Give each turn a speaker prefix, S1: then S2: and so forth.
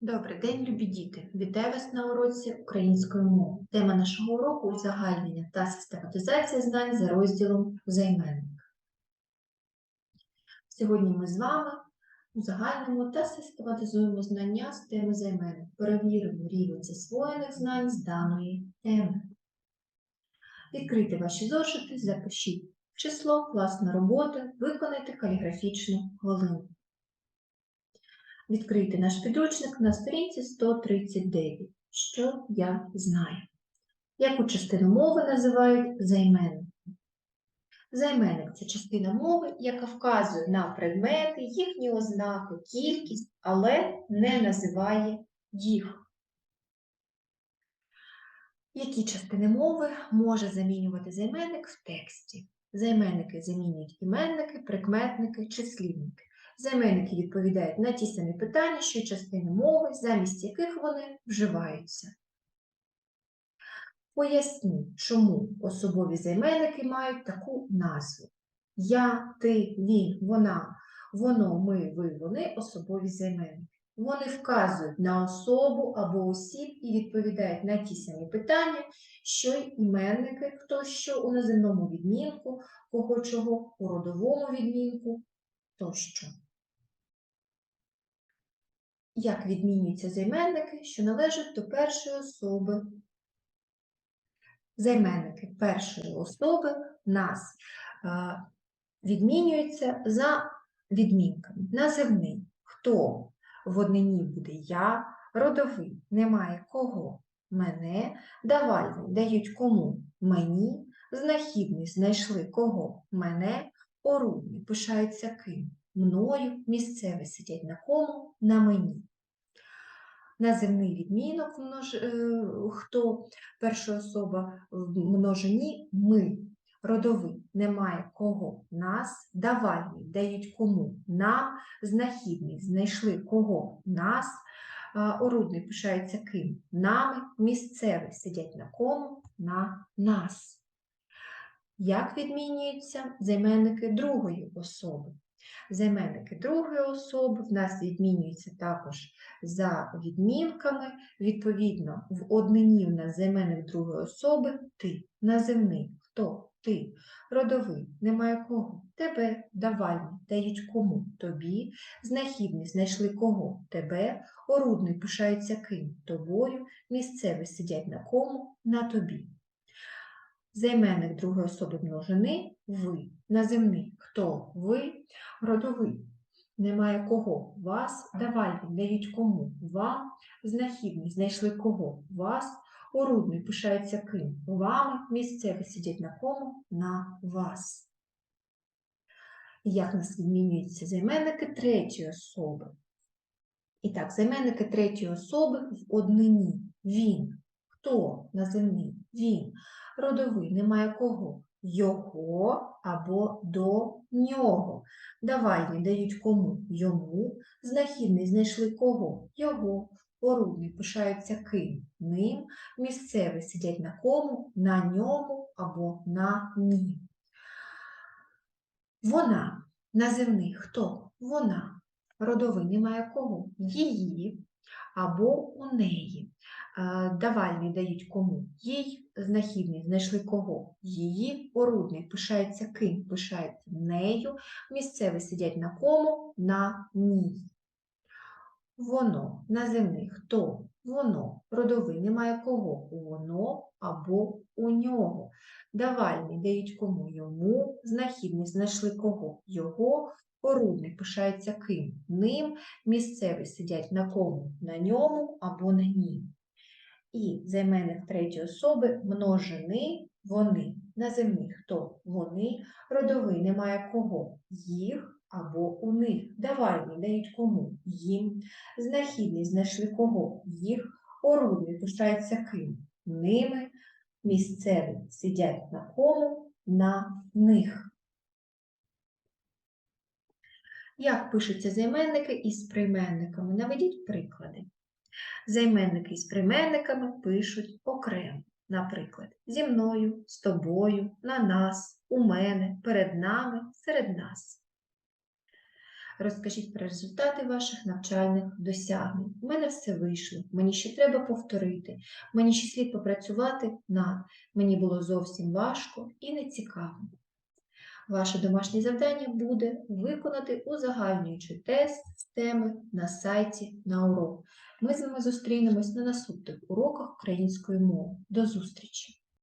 S1: Добрий день, любі діти! Вітаю вас на уроці української мови. Тема нашого уроку узагальнення та систематизація знань за розділом займенник. Сьогодні ми з вами узагальнимо та систематизуємо знання з теми займенник. Перевіримо рівень засвоєних знань з даної теми. Відкрийте ваші зошити, запишіть число, класна робота, виконайте каліграфічну хвилину. Відкрийте наш підручник на сторінці 139. Що я знаю? Яку частину мови називають займенником? Займенник це частина мови, яка вказує на предмети, їхні ознаки, кількість, але не називає їх. Які частини мови може замінювати займенник в тексті? Займенники замінюють іменники, прикметники, числівники. Займенники відповідають на ті самі питання, що частини мови, замість яких вони вживаються. Поясніть, чому особові займенники мають таку назву. Я, ти, він, вона, воно, ми, ви, вони особові займенники. Вони вказують на особу або осіб і відповідають на ті самі питання, що й іменники, хто що у наземному відмінку, кого чого у родовому відмінку тощо. Як відмінюються займенники, що належать до першої особи? Займенники першої особи в нас е, відмінюються за відмінками. Називний. Хто в однині буде я, родовий. Немає кого, мене, давальний. Дають кому мені, знахідний. Знайшли кого мене, орудний. Пишаються ким? Мною, місцеві сидять на кому, на мені. Наземний відмінок множ... е, хто перша особа в множині ми. Родовий. Немає кого нас, давальний дають кому? Нам, знахідний. Знайшли кого? Нас, орудний пишається ким? Нами, місцевий. Сидять на кому, на нас. Як відмінюються займенники другої особи? Займенники другої особи. В нас відмінюються також за відмінками. Відповідно, в однині в нас займенник другої особи ти, називний. Хто? Ти, родовий. Немає кого, тебе, давальний дають кому? Тобі, знахідний. Знайшли кого? Тебе, орудний пишається ким? Тобою, місцеві сидять на кому, на тобі. Займенник другої особи множини ви, наземний хто ви, родовий. Немає кого вас, давальний дають кому вам, знахідний знайшли кого вас, орудний пишається ким вами, місцеві сидять на кому на вас. Як нас відмінюються займенники третьої особи? І так, займенники третьої особи в однині. Він. Хто наземний? Він. Родовий немає кого його або до нього. Давальні дають кому йому, знахідний знайшли кого його, орудний пишаються ким ним, місцеві сидять на кому, на ньому або на ній. Вона називний хто? Вона. Родовий немає кого? Її або у неї. Е, Давальний дають кому? Їй, знахідний, знайшли кого? Її, орудний, пишається ким? Пишається нею, місцеві сидять на кому? На ній. Воно, наземний, хто? Воно, родовий, немає кого? Воно або у нього. Давальний дають кому? Йому, знахідний, знайшли кого? Його, пишається ким? Ним, місцеві сидять на кому? На ньому або на ній. І займенник третьої особи множини вони. Наземний хто? Вони. Родовий немає кого? Їх або у них. Давальні дають кому? Їм. Знахідний знайшли кого? Їх. Орудний пишається ким? Ними. Місцеві сидять на кому? На них. Як пишуться займенники із прийменниками? Наведіть приклади. Займенники з прийменниками пишуть окремо. Наприклад, зі мною, з тобою, на нас, у мене, перед нами, серед нас. Розкажіть про результати ваших навчальних досягнень. У мене все вийшло, мені ще треба повторити, мені ще слід попрацювати над. Мені було зовсім важко і нецікаво. Ваше домашнє завдання буде виконати узагальнюючий тест з теми на сайті на урок. Ми з вами зустрінемось на наступних уроках української мови. До зустрічі!